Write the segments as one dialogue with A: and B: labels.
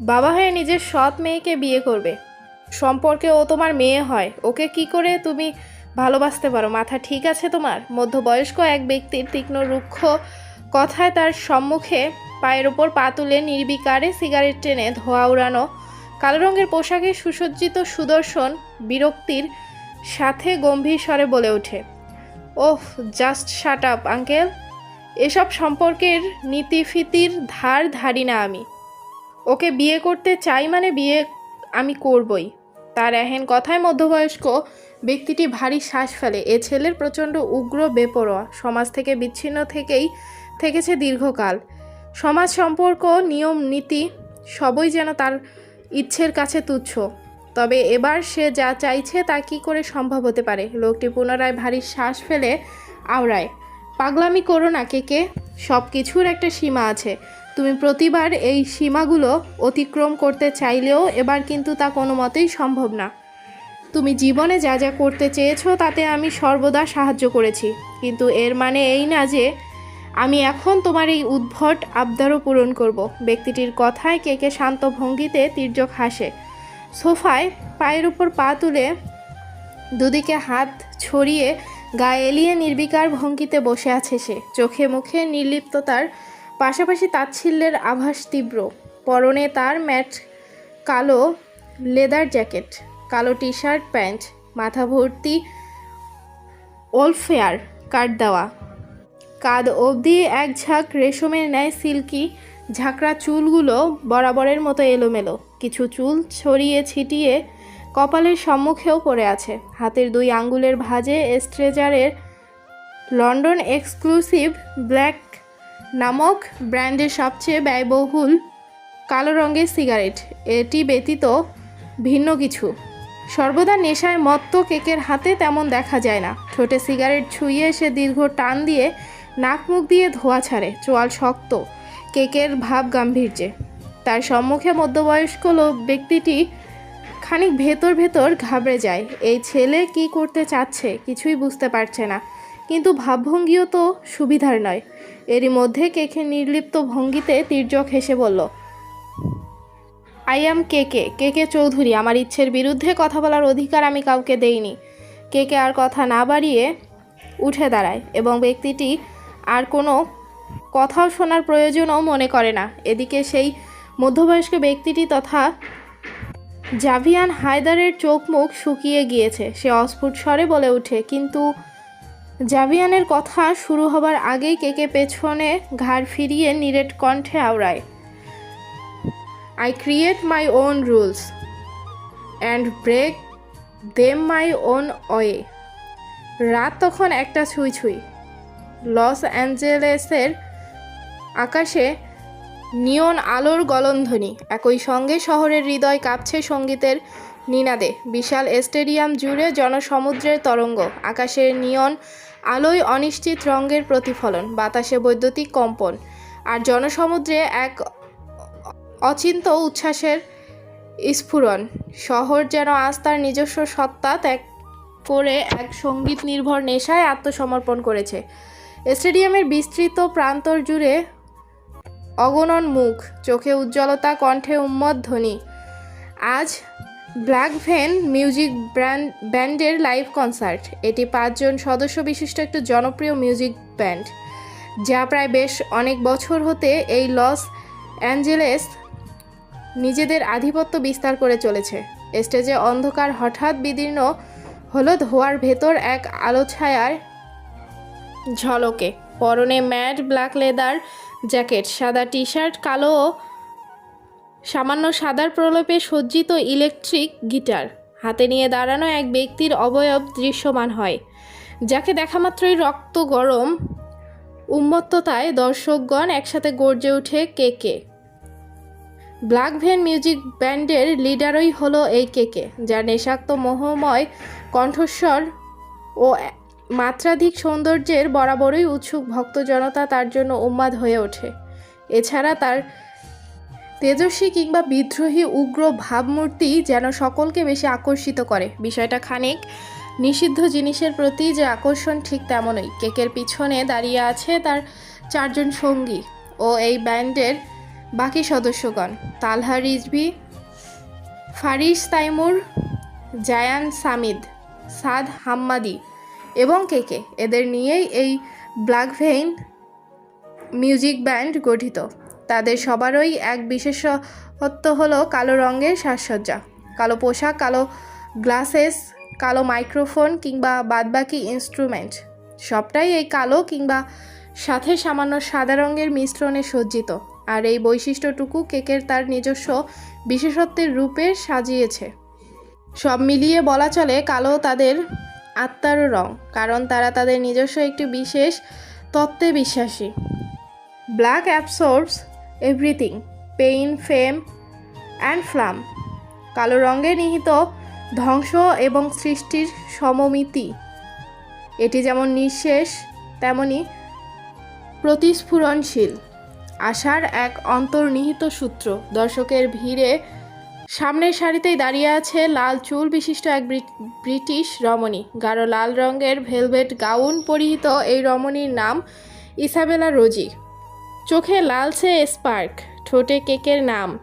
A: বাবা হয়ে নিজের সৎ মেয়েকে বিয়ে করবে। সম্পর্কে ও তোমার মেয়ে হয়। ওকে কি করে তুমি ভালোবাসতে পারো? মাথা ঠিক আছে তোমার? মধ্যবয়স্ক এক ব্যক্তির তীক্ষ্ণ রুক্ষ কথায় তার সম্মুখে পায়ের ওপর পা তুলে নির্বিকারে সিগারেট টেনে ধোয়া উড়ানো, কালো রঙের পোশাকে সুসজ্জিত সুদর্শন বিরক্তির সাথে গম্ভীর স্বরে বলে ওঠে oh just shut up, uncle. এসব সম্পর্কের নীতিফিতির ধার ধারি না আমি। ওকে বিয়ে করতে চাই মানে বিয়ে আমি করবই। তার এহেন কথায় মধ্যবয়স্ক ব্যক্তিটি ভারী শ্বাস ফেলে। এ ছেলের প্রচণ্ড উগ্র বেপরোয়া। সমাজ থেকে বিচ্ছিন্ন থেকেই থেকেছে দীর্ঘকাল। সমাজ সম্পর্ক, নিয়ম, নীতি সবই যেন তার ইচ্ছের কাছে তুচ্ছ। তবে এবার সে যা চাইছে তা কি করে সম্ভব হতে পারে? লোকটি পুনরায় ভারী শ্বাস ফেলে আওড়ায়। পাগলামি করো না, কে কে। সব কিছুর একটা সীমা আছে। তুমি প্রতিবার এই সীমাগুলো অতিক্রম করতে চাইলেও এবার কিন্তু তা কোনো মতেই সম্ভব না। তুমি জীবনে যা যা করতে চেয়েছো তাতে আমি সর্বদা সাহায্য করেছি। কিন্তু এর মানে এই না যে আমি এখন তোমার এই উদ্ভট আবদারও পূরণ করব। ব্যক্তিটির কথায় কেকে শান্ত ভঙ্গিতে তির্যক হাসে। সোফায় পায়ের উপর পা তুলে দুদিকে হাত ছড়িয়ে গায়ে এলিয়ে নির্বিকার ভঙ্গিতে বসে আছে সে। চোখে মুখে নির্লিপ্ততার পাশাপাশি তাচ্ছিল্যের আভাস তীব্র। পরনে তার ম্যাট কালো লেদার জ্যাকেট, কালো টি শার্ট প্যান্ট, মাথা ভর্তি ওলফেয়ার কাট দেওয়া। কাদ অবধি এক ঝাঁক রেশমের ন্যায় সিল্কি, ঝাঁকড়া চুলগুলো বরাবরের মতো এলোমেলো। কিছু চুল ছড়িয়ে ছিটিয়ে কপালের সম্মুখেও পড়ে আছে। হাতের দুই আঙ্গুলের ভাঁজে এস্ট্রেজারের লন্ডন এক্সক্লুসিভ ব্ল্যাক নামক ব্র্যান্ডের সবচেয়ে ব্যয়বহুল কালো রঙের সিগারেট। এটি ব্যতীত ভিন্ন কিছু। সর্বদা নেশায় মত্ত কেকের হাতে তেমন দেখা যায় না। ঠোঁটে সিগারেট ছুঁয়ে সে দীর্ঘ টান দিয়ে নাক মুখ দিয়ে ধোয়া ছাড়ে। চোয়াল শক্ত, কেকের ভাব গাম্ভীর্যে। তার সম্মুখে মধ্যবয়স্ক লোক ব্যক্তিটি খানিক ভেতর ভেতর ঘাবড়ে যায়। এই ছেলে কি করতে চাচ্ছে কিছুই বুঝতে পারছে না। কিন্তু ভাবভঙ্গিও তো সুবিধার নয়। এরই মধ্যে কেকে নির্লিপ্ত ভঙ্গিতে তির্যক হেসে বলল, I am K K K K Chowdhury, আমার ইচ্ছের বিরুদ্ধে কথা বলার অধিকার আমি কাউকে দেইনি। কে কে আর কথা না বাড়িয়ে উঠে দাঁড়ায় এবং ব্যক্তিটি আর কোনো কথাও শোনার প্রয়োজনও মনে করে না। এদিকে সেই মধ্যবয়স্ক ব্যক্তিটি তথা জাভিয়ান হায়দারের চোখ মুখ শুকিয়ে গিয়েছে। সে অস্ফুট স্বরে বলে ওঠে, কিন্তু জাভিয়ানের কথা শুরু হবার আগেই কেকে পেছনে ঘাড় ফিরিয়ে নিরেট কণ্ঠে আওড়ায় I create my own rules and break them my own way রাত তখন একটা ছুঁই ছুঁই। লস অ্যাঞ্জেলেসের আকাশে নিয়ন আলোর গলনধ্বনি একই সঙ্গে শহরের হৃদয় কাঁপছে সঙ্গীতের নিনাদে। বিশাল স্টেডিয়াম জুড়ে জনসমুদ্রের তরঙ্গ, আকাশের নিয়ন আলোয় অনিশ্চিত রঙের প্রতিফলন, বাতাসে বৈদ্যুতিক কম্পন, আর জনসমুদ্রে এক অচিন্ত উচ্ছ্বাসের স্ফুরণ। শহর যেন আজ তার নিজস্ব সত্তা ত্যাগ করে এক সংগীত নির্ভর নেশায় আত্মসমর্পণ করেছে। স্টেডিয়ামের বিস্তৃত প্রান্তর জুড়ে অগণন মুখ, চোখে উজ্জ্বলতা, কণ্ঠে উন্মদ ধ্বনি। আজ ব্ল্যাক ভেন মিউজিক ব্র্যান্ড, ব্যান্ডের লাইভ কনসার্ট। এটি পাঁচজন সদস্য বিশিষ্ট একটি জনপ্রিয় মিউজিক ব্যান্ড, যা প্রায় বেশ অনেক বছর হতে এই লস অ্যাঞ্জেলেস নিজেদের আধিপত্য বিস্তার করে চলেছে। স্টেজে অন্ধকার হঠাৎ বিদীর্ণ হলো ধোয়ার ভেতর এক আলো ছায়ার ঝলকে। পরনে ম্যাট, ব্ল্যাক লেদার জ্যাকেট, সাদা টি শার্ট কালো সামান্য সাদার প্রলোপে সজ্জিত ইলেকট্রিক গিটার। হাতে নিয়ে দাঁড়ানো এক ব্যক্তির অবয়ব দৃশ্যমান হয়, যাকে দেখামাত্রই রক্ত গরম উন্মত্ততায় দর্শকগণ একসাথে গর্জে ওঠে কে কে। ব্ল্যাক ভেন মিউজিক ব্যান্ডের লিডারই হলো এই কেকে যার নেশাক্ত মোহময় কণ্ঠস্বর ও মাত্রাধিক সৌন্দর্যের বরাবরই উৎসুক ভক্ত জনতা তার জন্য উন্মাদ হয়ে ওঠে। এছাড়া তার তেজস্বী কিংবা বিদ্রোহী উগ্র ভাবমূর্তি যেন সকলকে বেশি আকর্ষিত করে। বিষয়টা খানিক নিষিদ্ধ জিনিসের প্রতি যে আকর্ষণ ঠিক তেমনই। কেকের পিছনে দাঁড়িয়ে আছে তার চারজন সঙ্গী ও এই ব্যান্ডের বাকি সদস্যগণ। তালহা রিজভি ফারিস তাইমুর, জায়ান সামিদ, সাদ হাম্মাদি এবং কেকে এদের নিয়েই এই ব্ল্যাকভেইন মিউজিক ব্যান্ড গঠিত। তাদের সবারই এক বিশেষত্ব হলো কালো রঙের সাজসজ্জা। কালো পোশাক, কালো গ্লাসেস, কালো মাইক্রোফোন কিংবা বাদবাকি ইনস্ট্রুমেন্ট। সবটাই এই কালো কিংবা সাথে সামান্য সাদা রঙের মিশ্রণে সজ্জিত। আর এই বৈশিষ্ট্যটুকু কেকের তার নিজস্ব বিশেষত্বের রূপে সাজিয়েছে। সব মিলিয়ে বলা চলে কালো তাদের আত্মারও রং, কারণ তারা তাদের নিজস্ব একটি বিশেষ তত্ত্বে বিশ্বাসী। Black absorbs everything pain fame and flame কালো রঙে নিহিত ধ্বংস এবং সৃষ্টির সমমিতি। এটি যেমন নিঃশেষ, তেমনি প্রতিস্ফুরণশীল। আশার এক অন্তর্নিহিত সূত্র। দর্শকের ভিড়ে সামনের সারিতেই দাঁড়িয়ে আছে লাল চুল বিশিষ্ট এক ব্রিট- ব্রিটিশ রমণী। গাঢ় লাল রঙের ভেলভেট গাউন পরিহিত এই রমণীর নাম ইসাবেলা রোজি। চোখে লালচে স্পার্ক, ঠোঁটে কেকের নাম।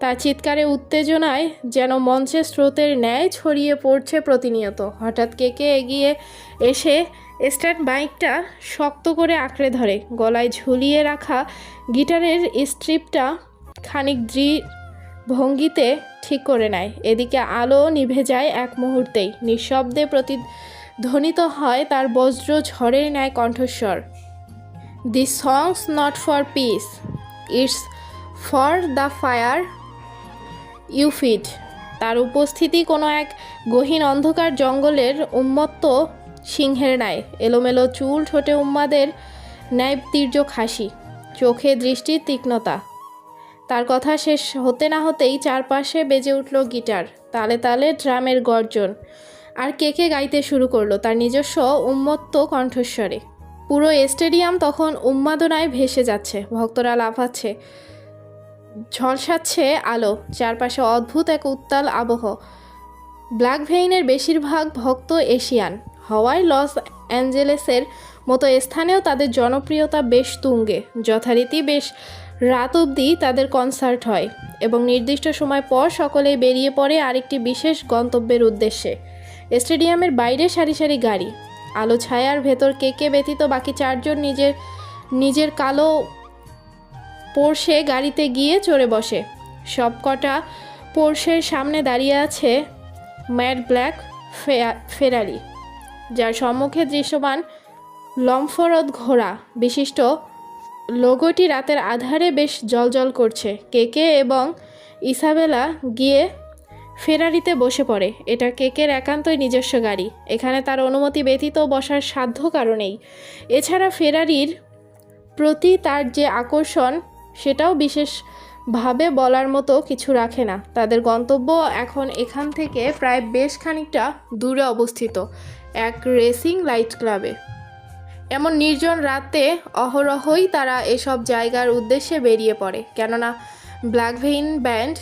A: তার চিৎকারে উত্তেজনায় যেন মঞ্চে স্রোতের ন্যায় ছড়িয়ে পড়ছে প্রতিনিয়ত। হঠাৎ কেকে এগিয়ে এসে স্ট্যান্ড বাইকটা শক্ত করে আঁকড়ে ধরে। গলায় ঝুলিয়ে রাখা গিটারের স্ট্রিপটা খানিক দৃঢ় ভঙ্গিতে ঠিক করে নেয়। এদিকে আলো নিভে যায় এক মুহূর্তেই। নিঃশব্দে প্রতিধ্বনিত হয় তার বজ্র ঝড়ের ন্যায় কণ্ঠস্বর। The songs not for peace it's for the fire feed তার উপস্থিতি কোনো এক গহীন অন্ধকার জঙ্গলের উন্মত্ত সিংহের ন্যায়। এলোমেলো চুল ঠোঁটে উম্মাদের ন্যায় তীর্যক হাসি চোখে দৃষ্টির তীক্ষ্ণতা। তার কথা শেষ হতে না হতেই চারপাশে বেজে উঠল গিটার, তালে তালে ড্রামের গর্জন। আর কেকে গাইতে শুরু করল? তার নিজস্ব উন্মত্ত কণ্ঠস্বরে। পুরো স্টেডিয়াম তখন উন্মাদনায় ভেসে যাচ্ছে, ভক্তরা লাফাচ্ছে, ঝলসাচ্ছে আলো, চারপাশে অদ্ভুত এক উত্তাল আবহ। ব্ল্যাক ভেইনের বেশিরভাগ ভক্ত এশিয়ান। হওয়ায় লস অ্যাঞ্জেলেসের মতো স্থানেও তাদের জনপ্রিয়তা বেশ তুঙ্গে। যথারীতি বেশ রাত অবধি তাদের কনসার্ট হয় এবং নির্দিষ্ট সময় পর সকলেই বেরিয়ে পড়ে আরেকটি বিশেষ গন্তব্যের উদ্দেশ্যে। স্টেডিয়ামের বাইরে সারি সারি গাড়ি। আলো ছায়ার ভেতর কেকে ব্যতীত বাকি চারজন নিজের নিজের কালো পোর্শে গাড়িতে গিয়ে চড়ে বসে। সবকটা পোর্শের সামনে দাঁড়িয়ে আছে ম্যাট ব্ল্যাক ফেরারি, যার সম্মুখে দৃশ্যমান লম্ফরদ ঘোড়া। বিশিষ্ট লোগোটি রাতের আধারে বেশ জলজল করছে। কেকে এবং ইসাবেলা গিয়ে ফেরারিতে বসে পড়ে। এটা কেকের একান্তই নিজস্ব গাড়ি। এখানে তার অনুমতি ব্যতীত বসার সাধ্য কারণেই এছাড়া ফেরারির প্রতি তার যে আকর্ষণ, সেটাও বিশেষভাবে বলার মতো কিছু রাখে না। তাদের গন্তব্য এখন এখান থেকে প্রায় বেশ খানিকটা দূরে অবস্থিত এক রেসিং লাইট ক্লাবে। এমন নির্জন রাতে অহরহই তারা এসব জায়গার উদ্দেশ্যে বেরিয়ে পড়ে। কেননা ব্ল্যাক ভেইন ব্যান্ড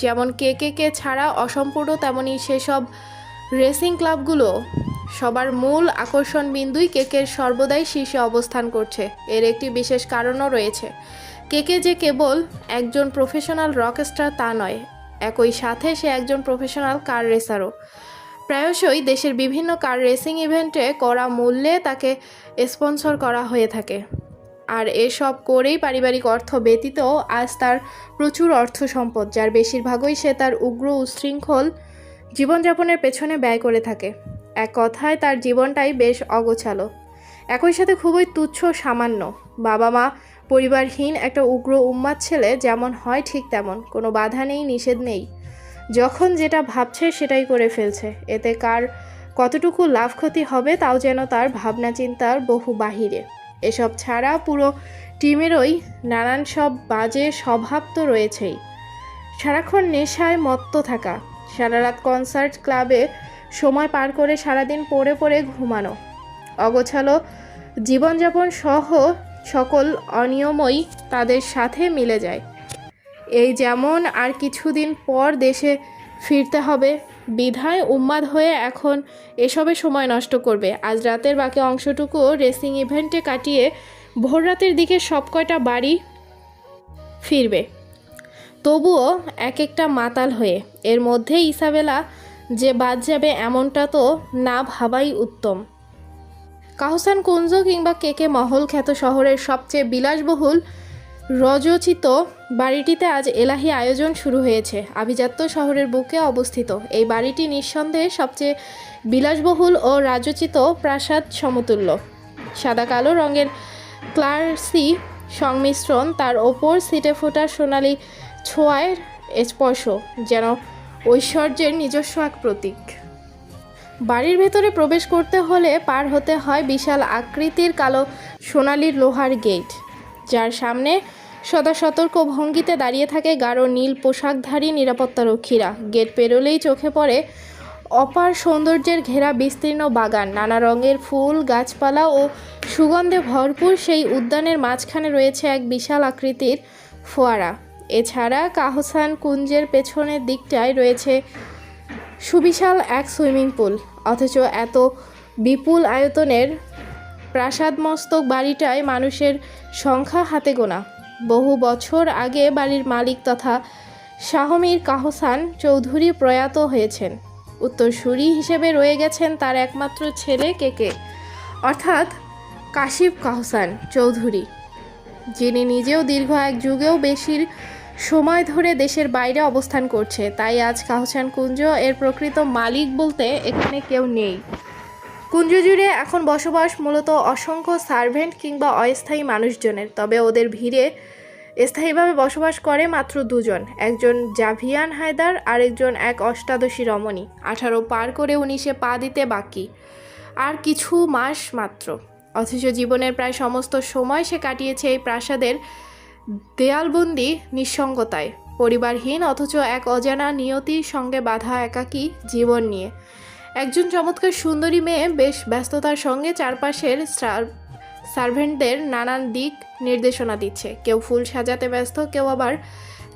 A: যেমন কে কে কে ছাড়া অসম্পূর্ণ তেমনই সেসব রেসিং ক্লাবগুলো সবার মূল আকর্ষণ বিন্দুই কেকের সর্বদাই শীর্ষে অবস্থান করছে। এর একটি বিশেষ কারণও রয়েছে। কেকে যে কেবল একজন প্রফেশনাল রকস্টার তা নয়, একই সাথে সে একজন প্রফেশনাল কার রেসারও প্রায়শই দেশের বিভিন্ন কার রেসিং ইভেন্টে করা মূল্যে তাকে স্পন্সর করা হয়ে থাকে। আর এসব করেই পারিবারিক অর্থ ব্যতীত আজ তার প্রচুর অর্থ সম্পদ, যার বেশিরভাগই সে তার উগ্র উশৃঙ্খল জীবনযাপনের পেছনে ব্যয় করে থাকে। এক কথায়, তার জীবনটাই বেশ অগোছালো। একই সাথে খুবই তুচ্ছ, সামান্য। বাবা মা পরিবারহীন একটা উগ্র উম্মাদ ছেলে, যেমন হয় ঠিক তেমন, কোনো বাধা নেই, নিষেধ নেই। যখন যেটা ভাবছে সেটাই করে ফেলছে। এতে কার কতটুকু লাভ ক্ষতি হবে, তাও যেন তার ভাবনা চিন্তার বহু বাহিরে। এসব ছাড়া পুরো টিমেরই নানান সব বাজে স্বভাব তো রয়েছেই। সারাক্ষণ নেশায় মত্ত থাকা। সারা রাত কনসার্ট ক্লাবে সময় পার করে সারাদিন পড়ে পড়ে ঘুমানো। অগোছালো জীবনযাপন সহ সকল অনিয়মই তাদের সাথে মিলে যায়। এই যেমন আর কিছুদিন পর দেশে ফিরতে হবে বিধায় উন্মাদ হয়ে এখন এসবে সময় নষ্ট করবে। আজ রাতের বাকি অংশটুকু রেসিং ইভেন্টে কাটিয়ে ভোর রাতের দিকে সব কয়টা বাড়ি ফিরবে। তবুও এক একটা মাতাল হয়ে। এর মধ্যে ইসাবেলা যে বাদ যাবে এমনটা তো না ভাবাই উত্তম। কাহসান কুঞ্জ কিংবা কেকে মহল খ্যাত শহরের সবচেয়ে বিলাসবহুল রজচিত বাড়িটিতে আজ এলাহি আয়োজন শুরু হয়েছে। আভিজাত্য শহরের বুকে অবস্থিত। এই বাড়িটি নিঃসন্দেহে সবচেয়ে বিলাসবহুল ও রাজচিত প্রাসাদ সমতুল্য। সাদা কালো রঙের ক্লার্সি সংমিশ্রণ তার ওপর সিটে ফোটা সোনালি ছোঁয়ায় স্পর্শ, যেন ঐশ্বর্যের নিজস্ব এক প্রতীক। বাড়ির ভেতরে প্রবেশ করতে হলে পার হতে হয় বিশাল আকৃতির কালো সোনালি লোহার গেট, যার সামনে সদা সতর্ক ভঙ্গিতে দাঁড়িয়ে থাকে গাঢ় নীল পোশাকধারী নিরাপত্তারক্ষীরা। গেট পেরোলেই চোখে পড়ে অপার সৌন্দর্যের ঘেরা বিস্তীর্ণ বাগান। নানা রঙের ফুল, গাছপালা ও সুগন্ধে ভরপুর সেই উদ্যানের মাঝখানে রয়েছে এক বিশাল আকৃতির ফোয়ারা। এছাড়া কাহসান কুঞ্জের পেছনের দিকটায় রয়েছে সুবিশাল এক সুইমিং পুল। অথচ এত বিপুল আয়তনের প্রাসাদমস্তক বাড়িটায় মানুষের সংখ্যা হাতে গোনা। বহু বছর আগে বাড়ির মালিক তথা শাহমীর কাহসান চৌধুরী প্রয়াত হয়েছেন। উত্তরসূরি হিসেবে রয়ে গেছেন তার একমাত্র ছেলে কেকে অর্থাৎ কাশিফ কাহসান চৌধুরী, যিনি নিজেও দীর্ঘ এক যুগেও বেশির সময় ধরে দেশের বাইরে অবস্থান করছে। তাই আজ কাহসান কুঞ্জ এর প্রকৃত মালিক বলতে এখানে কেউ নেই। কুঞ্জ জুড়ে এখন বসবাস মূলত অসংখ্য সার্ভেন্ট কিংবা অস্থায়ী মানুষজনের, তবে ওদের ভিড়ে স্থায়ীভাবে বসবাস করে মাত্র দুজন, একজন জাভিয়ান হায়দার আরেকজন এক অষ্টাদশী রমণী। আঠারো পার করে উনিশে পা দিতে বাকি, আর কিছু মাস মাত্র। অথচ জীবনের প্রায় সমস্ত সময় সে কাটিয়েছে এই প্রাসাদের দেয়ালবন্দি নিঃসঙ্গতায়। পরিবারহীন অথচ এক অজানা নিয়তির সঙ্গে বাধা একাকী জীবন নিয়ে। একজন চমৎকার সুন্দরী মেয়ে, বেশ ব্যস্ততার সঙ্গে চারপাশের সার- সার্ভেন্টদের নানান দিক নির্দেশনা দিচ্ছে। কেউ ফুল সাজাতে ব্যস্ত, কেউ আবার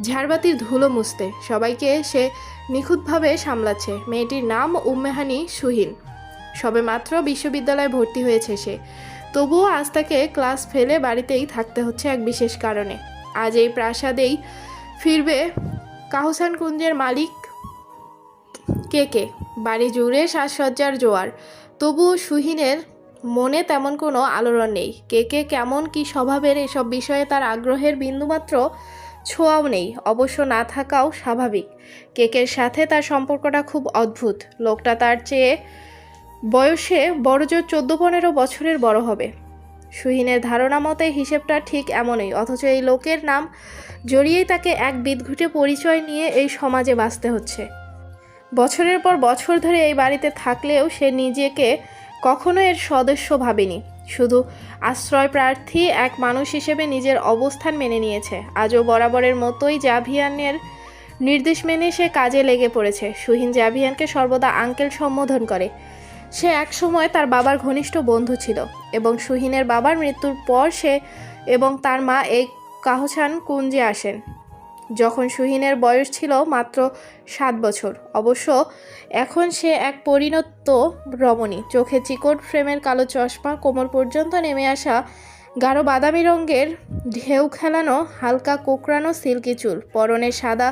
A: ঝাড়বাতির ধুলো মুছতে। সবাইকে সে নিখুঁতভাবে সামলাচ্ছে। মেয়েটির নাম উম্মেহানি সুহিন। সবেমাত্র বিশ্ববিদ্যালয়ে ভর্তি হয়েছে সে। তবুও আজ তাকে ক্লাস ফেলে বাড়িতেই থাকতে হচ্ছে এক বিশেষ কারণে। আজ এই প্রাসাদেই ফিরবে কাহসান কুঞ্জের মালিক কে কে? বাড়ি জুড়ে সাজসজ্জার জোয়ার। তবুও সুহিনের মনে তেমন কোনো আলোড়ন নেই। কে কে কেমন কি স্বভাবের এসব বিষয়ে তার আগ্রহের বিন্দুমাত্র ছোঁয়াও নেই। অবশ্য না থাকাও স্বাভাবিক। কেকের সাথে তার সম্পর্কটা খুব অদ্ভুত। লোকটা তার চেয়ে বয়সে বড়জোর চোদ্দ পনেরো বছরের বড় হবে। সুহিনের ধারণা মতে হিসেবটা ঠিক এমনই, অথচ এই লোকের নাম জড়িয়েই তাকে এক বিদঘুটে পরিচয় নিয়ে এই সমাজে বাঁচতে হচ্ছে। বছরের পর বছর ধরে এই বাড়িতে থাকলেও সে নিজেকে কখনো এর সদস্য ভাবেনি। শুধু আশ্রয় প্রার্থী এক মানুষ হিসেবে নিজের অবস্থান মেনে নিয়েছে। আজও বরাবরের মতোই জাভিয়ানের নির্দেশ মেনে সে কাজে লেগে পড়েছে। সুহিন জাভিয়ানকে সর্বদা আঙ্কেল সম্বোধন করে। সে একসময় তার বাবার ঘনিষ্ঠ বন্ধু ছিল এবং সুহিনের বাবার মৃত্যুর পর সে এবং তার মা এই কাহসান কুঞ্জে আসেন। যখন সুহিনের বয়স ছিল মাত্র সাত বছর। অবশ্য এখন সে এক পরিণত রমণী। চোখে চিকট ফ্রেমের কালো চশমা, কোমর পর্যন্ত নেমে আসা গাঢ় বাদামি রঙের ঢেউ খেলানো হালকা কোকড়ানো সিল্কি চুল, পরনে সাদা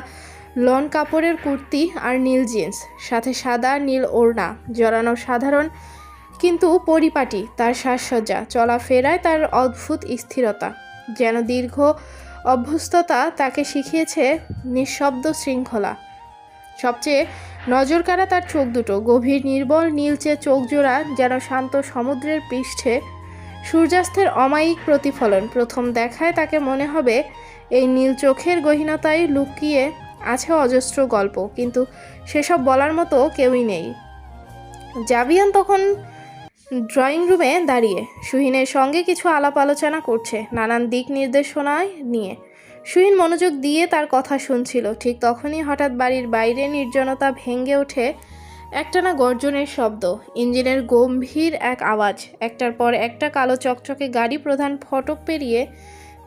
A: লন কাপড়ের কুর্তি আর নীল জিন্স, সাথে সাদা নীল ওড়না, জড়ানো সাধারণ কিন্তু পরিপাটি, তার সাজসজ্জা, চলাফেরায় তার অদ্ভুত স্থিরতা। যেন দীর্ঘ অভ্যস্ততা তাকে শিখিয়েছে নিঃশব্দ শৃঙ্খলা। সবচেয়ে নজরকাড়া তার চোখ দুটো, গভীর, নির্বল, নীলচে চোখ জোড়া যেন শান্ত সমুদ্রের পৃষ্ঠে সূর্যাস্তের অমায়িক প্রতিফলন। প্রথম দেখায় তাকে মনে হবে এই নীল চোখের গহীনতায় লুকিয়ে আছে অজস্র গল্প, কিন্তু সেসব বলার মতো কেউই নেই। জাভিয়ান তখন ড্রয়িং রুমে দাঁড়িয়ে সুহিনের সঙ্গে কিছু আলাপ আলোচনা করছে, নানান দিক নির্দেশনায় নিয়ে। সুহিন মনোযোগ দিয়ে তার কথা শুনছিল। ঠিক তখনই হঠাৎ বাড়ির বাইরে নির্জনতা ভেঙে ওঠে একটানা গর্জনের শব্দ। ইঞ্জিনের গম্ভীর এক আওয়াজ। একটার পর একটা কালো চকচকে গাড়ি প্রধান ফটক পেরিয়ে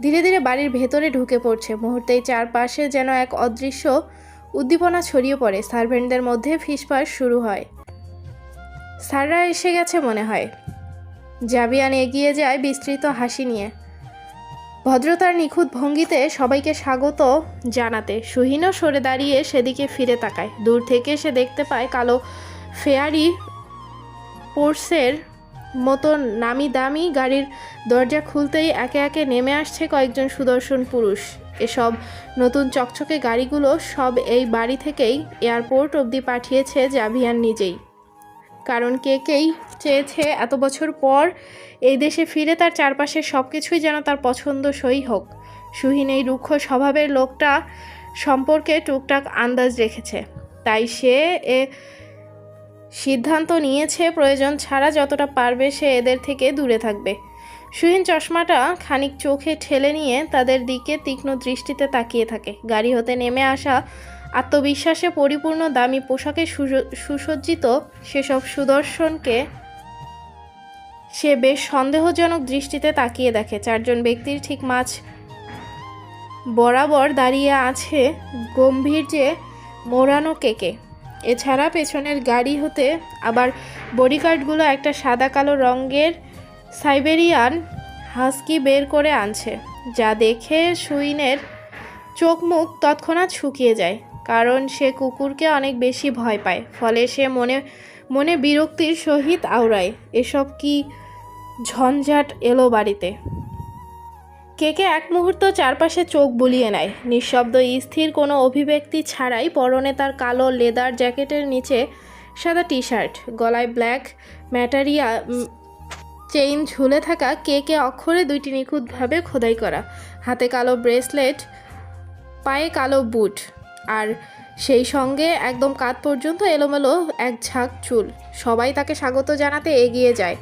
A: ধীরে ধীরে বাড়ির ভেতরে ঢুকে পড়ছে। মুহূর্তেই চারপাশে যেন এক অদৃশ্য উদ্দীপনা ছড়িয়ে পড়ে। সার্ভেন্টদের মধ্যে ফিসফাস শুরু হয়। স্যাররা এসে গেছে মনে হয়। জাবিয়ান এগিয়ে যায় বিস্তৃত হাসি নিয়ে। ভদ্রতার নিখুঁত ভঙ্গিতে সবাইকে স্বাগত জানাতে। সুহিনও সরে দাঁড়িয়ে সেদিকে ফিরে তাকায়। দূর থেকে সে দেখতে পায় কালো ফেয়ারি পোর্সের মতো নামি দামি গাড়ির দরজা খুলতেই একে একে নেমে আসছে কয়েকজন সুদর্শন পুরুষ। এসব নতুন চকচকে গাড়িগুলো সব এই বাড়ি থেকেই এয়ারপোর্ট অবধি পাঠিয়েছে জাভিয়ান নিজেই। কারণ কে কেই চেয়েছে এত বছর পর এই দেশে ফিরে তার চারপাশের সব কিছুই যেন তার পছন্দসই হোক। সুহীন এই রুক্ষ স্বভাবের লোকটা সম্পর্কে টুকটাক আন্দাজ রেখেছে। তাই সে এ সিদ্ধান্ত নিয়েছে প্রয়োজন ছাড়া যতটা পারবে সে এদের থেকে দূরে থাকবে। সুহিন চশমাটা খানিক চোখে ঠেলে নিয়ে তাদের দিকে তীক্ষ্ণ দৃষ্টিতে তাকিয়ে থাকে। গাড়ি হতে নেমে আসা আত্মবিশ্বাসে পরিপূর্ণ দামি পোশাকে সুসজ্জিত সেসব সুদর্শনকে সে বেশ সন্দেহজনক দৃষ্টিতে তাকিয়ে দেখে। চারজন ব্যক্তির ঠিক মাছ বরাবর দাঁড়িয়ে আছে গম্ভীর্যে মোড়ানো কেকে। এছাড়া পেছনের গাড়ি হতে আবার বডিগার্ডগুলো একটা সাদা কালো রঙের সাইবেরিয়ান হাস্কি বের করে আনছে, যা দেখে সুইনের চোখ মুখ তৎক্ষণাৎ শুকিয়ে যায়। কারণ সে কুকুরকে অনেক বেশি ভয় পায়। ফলে সে মনে মনে বিরক্তির সহিত আওড়ায়, এসব কি ঝঞ্ঝাট এলো বাড়িতে? কেকে এক মুহূর্ত চারপাশে চোখ বুলিয়ে নেয়। নিঃশব্দ স্থির কোনো অভিব্যক্তি ছাড়াই পরনে তার কালো লেদার জ্যাকেটের নিচে সাদা টি শার্ট গলায় ব্ল্যাক ম্যাটারিয়া চেইন ঝুলে থাকা কেকে অক্ষরে দুইটি নিখুঁতভাবে খোদাই করা। হাতে কালো ব্রেসলেট, পায়ে কালো বুট। আর সেই সঙ্গে একদম কাত পর্যন্ত এলোমেলো এক ঝাঁক চুল। সবাই তাকে স্বাগত জানাতে এগিয়ে যায়।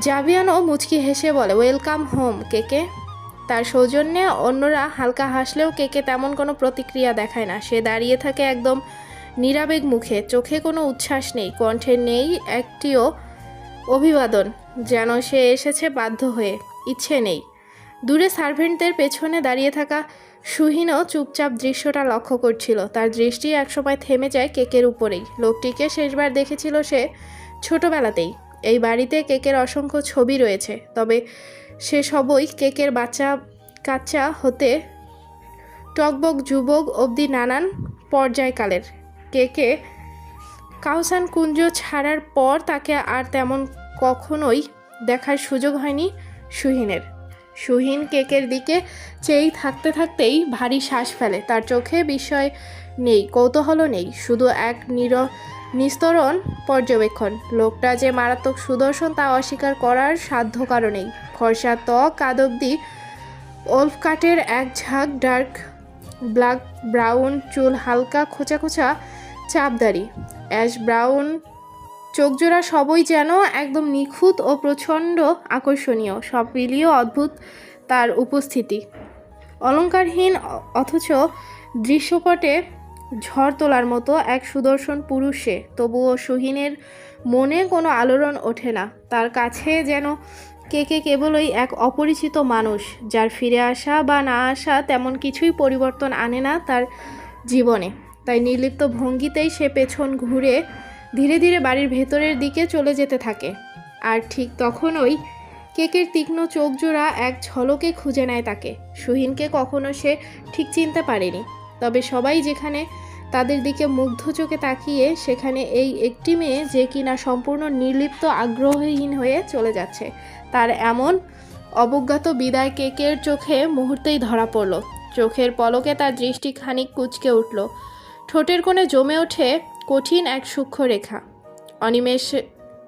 A: জাভিয়ানও মুচকি হেসে বলে, ওয়েলকাম হোম, কেকে। তার সৌজন্যে অন্যরা হালকা হাসলেও কেকে তেমন কোনো প্রতিক্রিয়া দেখায় না। সে দাঁড়িয়ে থাকে একদম নিরাবেগ মুখে। চোখে কোনো উচ্ছ্বাস নেই, কণ্ঠে নেই একটিও অভিবাদন, যেন সে এসেছে বাধ্য হয়ে। ইচ্ছে নেই। দূরে সার্ভেন্টদের পেছনে দাঁড়িয়ে থাকা সুহীনও চুপচাপ দৃশ্যটা লক্ষ্য করছিল। তার দৃষ্টি একসময় থেমে যায় কেকের উপরেই। লোকটিকে শেষবার দেখেছিল সে ছোটবেলাতেই। এই বাড়িতে কেকের অসংখ্য ছবি রয়েছে, তবে সে সবই কেকের বাচ্চা কাচ্চা হতে টকবক যুবক অবধি নানান পর্যায়কালের। কেকে কাউসান কুঞ্জ ছাড়ার পর তাকে আর তেমন কখনোই দেখার সুযোগ হয়নি সুহিনের। সুহিন কেকের দিকে চেয়েই থাকতে থাকতেই ভারী শ্বাস ফেলে। তার চোখে বিস্ময় নেই, কৌতূহলও নেই, শুধু এক নির, নিস্তরণ পর্যবেক্ষণ। লোকটা যে মারাত্মক সুদর্শন তা অস্বীকার করার সাধ্য কারণেই ফর্সা ত্বক কাদব্দি ওলফ কাটের এক ঝাঁক, ডার্ক ব্ল্যাক ব্রাউন চুল, হালকা খোঁচা খোঁচা চাপদারি অ্যাশ ব্রাউন চোখজোড়া সবই যেন একদম নিখুঁত ও প্রচণ্ড আকর্ষণীয়, সব মিলিয়ে অদ্ভুত তার উপস্থিতি। অলংকারহীন অ- অথচ দৃশ্যপটে ঝড় তোলার মতো এক সুদর্শন পুরুষে, তবুও সুহিনের মনে কোনো আলোড়ন ওঠে না। তার কাছে যেন কে কে কেবলই এক অপরিচিত মানুষ, যার ফিরে আসা বা না আসা তেমন কিছুই পরিবর্তন আনে না তার জীবনে। তাই নির্লিপ্ত ভঙ্গিতেই সে পেছন ঘুরে ধীরে ধীরে বাড়ির ভেতরের দিকে চলে যেতে থাকে। আর ঠিক তখনই কেকের তীক্ষ্ণ চোখ জোড়া এক ঝলকে খুঁজে নেয় তাকে। সুহিনকে কখনো সে ঠিক চিনতে পারেনি। তবে সবাই যেখানে তাদের দিকে মুগ্ধ চোখে তাকিয়ে সেখানে এই একটি মেয়ে যে কিনা সম্পূর্ণ নির্লিপ্ত আগ্রহহীন হয়ে চলে যাচ্ছে। তার এমন অবজ্ঞাত বিদায় কেকের চোখে মুহূর্তেই ধরা পড়ল। চোখের পলকে তার দৃষ্টি খানিক কুচকে উঠল। ঠোঁটের কোণে জমে ওঠে কঠিন এক সূক্ষ্ম রেখা অনিমেষ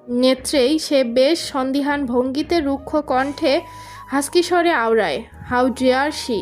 A: নেত্রেই সে বেশ সন্দিহান ভঙ্গিতে রুক্ষ কণ্ঠে হাস্কিস্বরে আওড়ায়, হাউ ডিয়ার শি?